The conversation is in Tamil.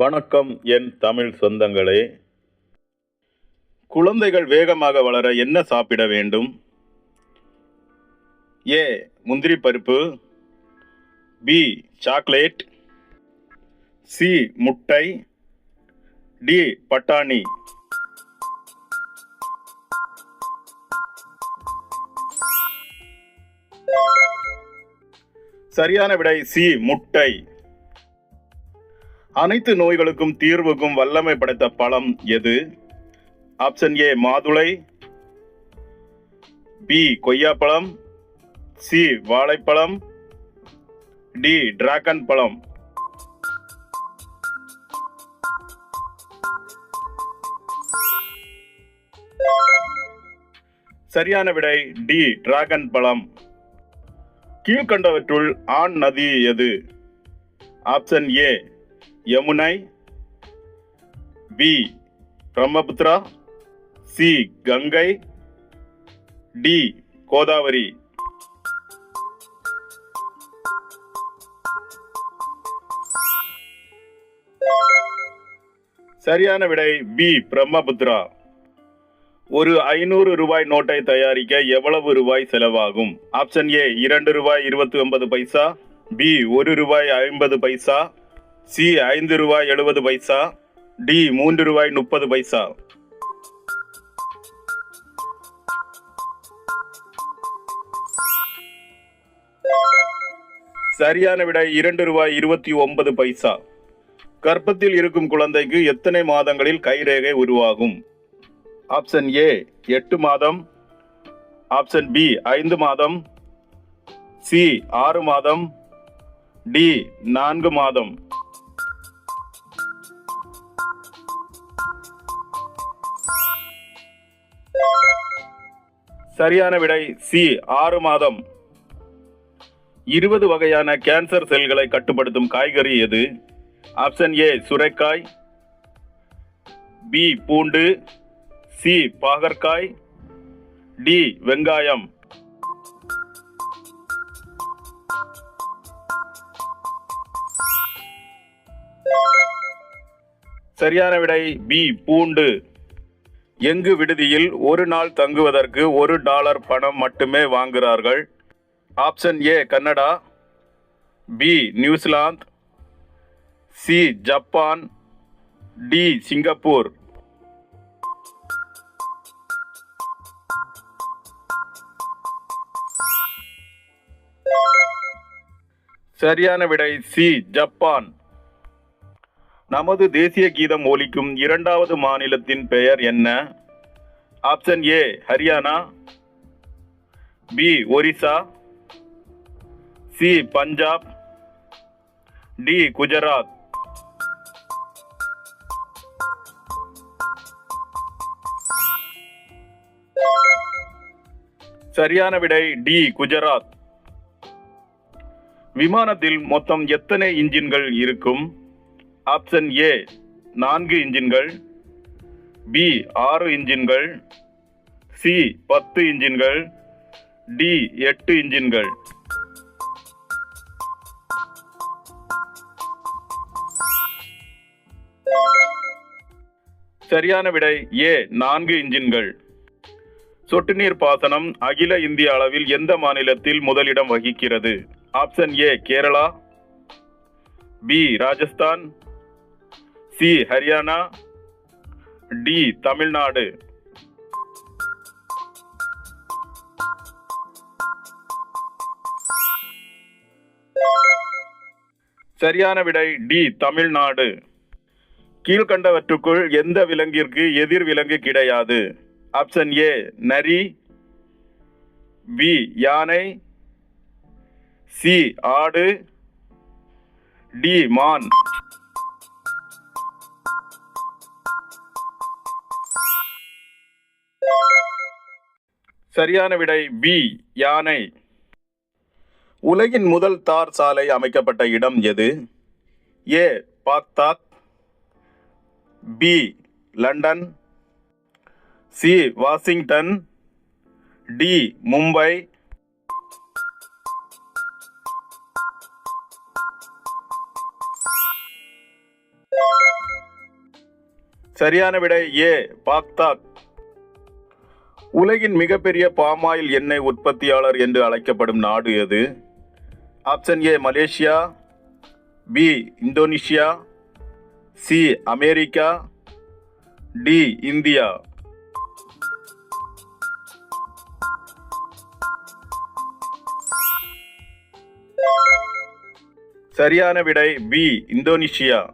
வணக்கம் என் தமிழ் சொந்தங்களே. குழந்தைகள் வேகமாக வளர என்ன சாப்பிட வேண்டும்? ஏ முந்திரி பருப்பு. B chocolate. சி முட்டை. டி பட்டாணி. சரியான விடை சி முட்டை. அனைத்து நோய்களுக்கும் தீர்வுக்கும் வல்லமை படைத்த பழம் எது? ஆப்ஷன் ஏ மாதுளை. பி கொய்யாப்பழம். சி வாழைப்பழம். டி டிராகன் பழம். சரியான விடை டி டிராகன் பழம். கீழ்கண்டவற்றுள் ஆண் நதி எது? Option A Yamuna B Brahmaputra C. Ganga D. Godavari. சரியான விடை பி பிரம்மபுத்திரா. ஒரு ஐநூறு ரூபாய் நோட்டை தயாரிக்க எவ்வளவு ரூபாய் செலவாகும்? ஆப்ஷன் ஏ இரண்டு ரூபாய் இருபத்தி ஒன்பது பைசா. பி ஒரு ரூபாய் ஐம்பது பைசா. சி ஐந்து ரூபாய் எழுபது பைசா டி மூன்று ரூபாய் முப்பது பைசா. சரியான விடை இரண்டு ரூபாய் இருபத்தி ஒன்பது பைசா. கர்ப்பத்தில் இருக்கும் குழந்தைக்கு எத்தனை மாதங்களில் கைரேகை உருவாகும்? ஆப்ஷன் ஏ எட்டு மாதம். ஆப்ஷன் பி ஐந்து மாதம். சி ஆறு மாதம். டி நான்கு மாதம். சரியான விடை சி ஆறு மாதம். இருபது வகையான கேன்சர் செல்களை கட்டுப்படுத்தும் காய்கறி எது? ஆப்ஷன் ஏ சுரைக்காய். பி பூண்டு. சி பாகற்காய். டி வெங்காயம். சரியான விடை பி பூண்டு. எங்கு விடுதியில் ஒரு நாள் தங்குவதற்கு ஒரு டாலர் பணம் மட்டுமே வாங்குகிறார்கள்? Option A Canada. B New Zealand. C Japan. D Singapore. சரியான விடை சி ஜப்பான். நமது தேசிய கீதம் ஒலிக்கும் இரண்டாவது மாநிலத்தின் பெயர் என்ன? Option A Haryana. B Orissa. C Punjab. D Gujarat. சரியான விடை டி குஜராத். விமானத்தில் மொத்தம் எத்தனை இன்ஜின்கள் இருக்கும்? ஆப்ஷன் ஏ நான்கு இன்ஜின்கள் பி ஆறு இன்ஜின்கள் சி பத்து இன்ஜின்கள் டி எட்டு இன்ஜின்கள். சரியான விடை ஏ நான்கு இன்ஜின்கள். சொட்டு நீர் பாசனம் அகில இந்திய அளவில் எந்த மாநிலத்தில் முதலிடம் வகிக்கிறது? Option A Kerala B Rajasthan C Haryana. D Tamil Nadu. சரியான விடை டி தமிழ்நாடு. கீழ்கண்டவற்றுக்குள் எந்த விலங்கிற்கு எதிர் விலங்கு கிடையாது? ஆப்ஷன் ஏ நரி. பி யானை. சி ஆடு. டி மான். சரியான விடை பி யானை. உலகின் முதல் தார் சாலை அமைக்கப்பட்ட இடம் எது? A Baghdad B London. C Washington. D Mumbai. சரியான விடை ஏ பாக்தாக் உலகின் மிகப்பெரிய பாமாயில் எண்ணெய் உற்பத்தியாளர் என்று அழைக்கப்படும் நாடு எது? Option A Malaysia. B Indonesia. C America. D India. சரியான விடை பி இந்தோனேஷியா.